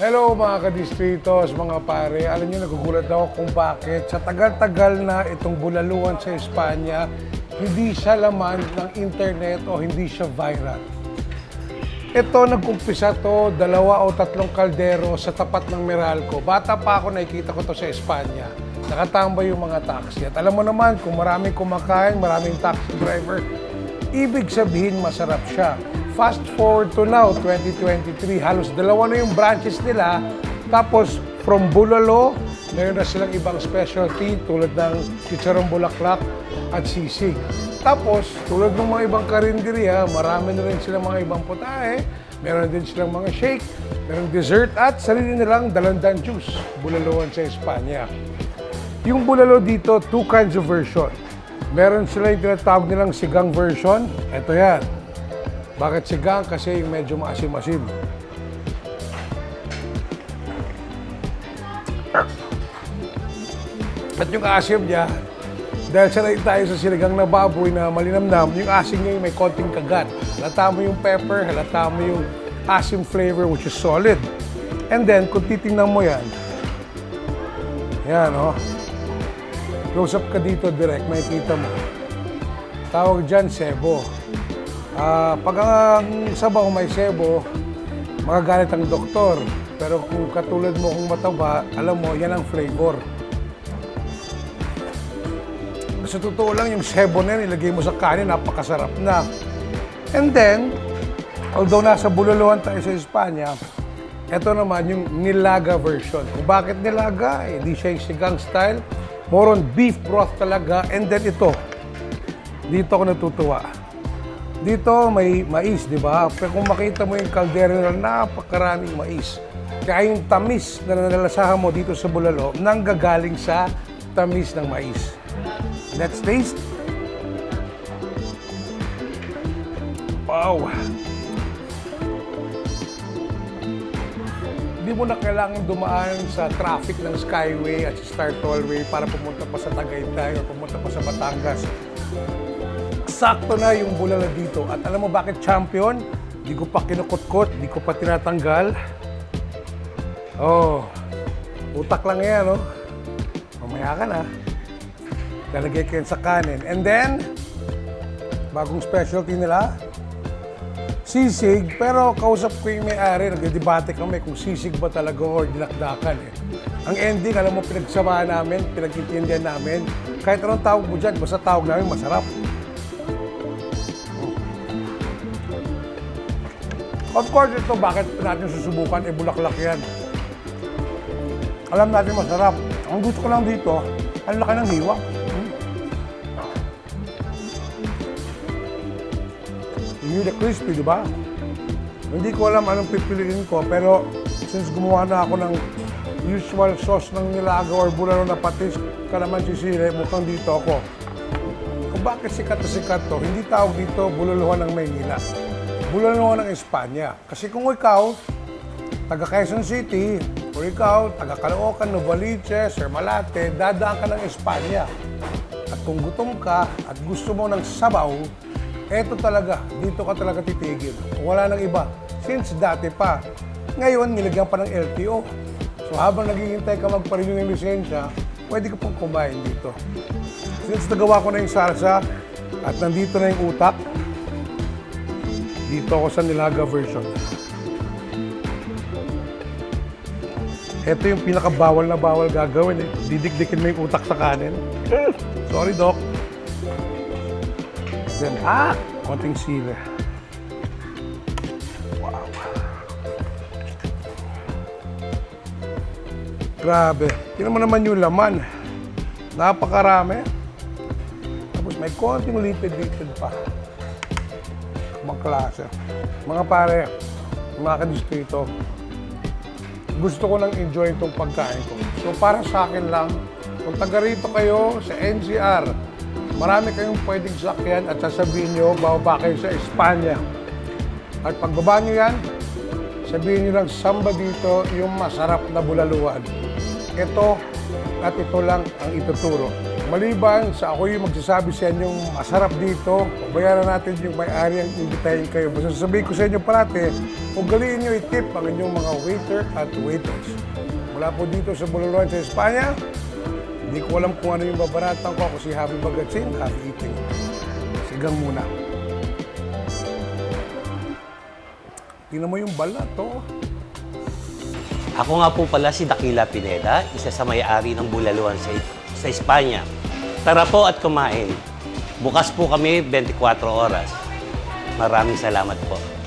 Hello mga kadistritos, mga pare. Alam niyo, nagugulat ako kung bakit sa tagal-tagal na itong bulaluan sa Espanya, hindi siya laman ng internet o hindi siya viral. Ito, nag-umpisa to, dalawa o tatlong kaldero sa tapat ng Meralco. Bata pa ako, nakikita ko to sa Espanya. Nakatambay yung mga taxi. At alam mo naman, kung maraming kumakain, maraming taxi driver, ibig sabihin masarap siya. Fast forward to now, 2023, halos dalawa na yung branches nila. Tapos, from Bulalo, meron na silang ibang specialty tulad ng chicharong bulaklak at sisig. Tapos, tulad ng mga ibang karinderiya, marami na rin silang mga ibang putahe, meron din silang mga shake, meron dessert at sarili nilang dalandan juice, bulaloan sa Espanya. Yung bulalo dito, two kinds of version. Meron sila yung tinatawag nilang sigang version. Ito yan. Bakit sigang? Kasi medyo maasim-asim. At yung asim niya, dahil sanay tayo sa sinigang na baboy na malinamnam, yung asim niya may konting kagat. Halata mo yung pepper, halata mo yung asim flavor which is solid. And then, kung titingnan mo yan, yan, oh. Close up ka dito direct, makikita mo. Tawag dyan, sebo. Ah, pag ang sabaw may sebo, magagalit ang doktor. Pero kung katulad mo kung mataba, alam mo, yan ang flavor. Sa totoo lang, yung sebo na yan, ilagay mo sa kanin, napakasarap na. And then, although nasa bululuhan tayo sa Espanya, ito naman yung nilaga version. Kung bakit nilaga, eh, hindi siya yung sigang style. More on beef broth talaga. And then ito, dito ako natutuwa. Dito may mais, di ba? Pero kung makita mo yung kaldero na napakaraming mais. Kaya yung tamis na nalalasahan mo dito sa bulalo, nanggagaling sa tamis ng mais. Let's taste. Wow! Hindi mo na kailangan dumaan sa traffic ng Skyway at Star Tollway para pumunta pa sa Tagaytay o pumunta pa sa Batangas. Sakto na yung bulalo dito. At alam mo bakit champion? Di ko pa kinukutkot, di ko pa tinatanggal. Oh, utak lang yan, no? Mamaya ka na. Lalagay ko yan sa kanin. And then, bagong specialty nila, sisig, pero kausap ko yung may-ari, nagdedebate kami kung sisig ba talaga or dinakdakan eh. Ang ending, alam mo, pinagsamahan namin, pinag-intindihan namin, kahit anong tawag mo dyan, basta tawag namin masarap. Of course, ito, bakit natin susubukan, eh bulaklak yan. Alam natin masarap. Ang gusto ko lang dito, ang laki ng hiwa. Hmm. Yung the crispy, di ba? Hindi ko alam anong pipiliin ko, pero since gumawa na ako ng usual sauce ng nilaga or bulalo na patis, kalaman sisili, mukhang dito ako. Kung bakit sikat na sikat to, hindi tawag dito bululuhan ng Maynila. Bululuhan ng Espanya. Kasi kung ikaw, taga Quezon City, o ikaw, taga Caloocan, Novaliches, or Malate, dadaan ka ng Espanya. At kung gutom ka at gusto mo ng sabaw, eto talaga, dito ka talaga titigil. Wala nang iba. Since dati pa. Ngayon, nilagyan pa ng LTO. So habang naghihintay ka magpa-renew ng lisensya, pwede ka pong kumain dito. Since nagawa ko na yung salsa at nandito na yung utak, dito ako sa Nilaga version. Ito yung pinakabawal na bawal gagawin eh. Didikdikin mo yung utak sa kanin. Sorry, Doc. Then, ah! Konting sili. Wow. Grabe. Tingnan mo naman yung laman. Napakarami. Tapos may konting lipid-lipid pa. Mga klase. Mga pare, mga kadistrito, gusto ko nang enjoy itong pagkain ko. So para sa akin lang, kung taga rito kayo sa NCR, marami kayong pwedeng sakyan at sasabihin nyo, bababa kayo sa Espanya. At pagbaba nyo yan, sabihin nyo lang, samba dito yung masarap na bulaluan. Ito at ito lang ang ituturo. Maliban sa ako yung magsasabi sa inyong masarap dito, bayaran natin yung may-ari ang imbitahin kayo. Basta sasabihin ko sa inyo parati, ugaliin nyo i-tip ang inyong mga waiter at waiters. Mula po dito sa Bulaluan sa Espanya, hindi ko alam kung ano yung babaratan ko. Ako si Javi Bagatsin, happy eating. Sigang muna. Tingnan mo yung balat, oh. Ako nga po pala si Dakila Pineda, isa sa may-ari ng Bulaluan sa, sa Espanya. Tara po at kumain. Bukas po kami 24 oras. Maraming salamat po.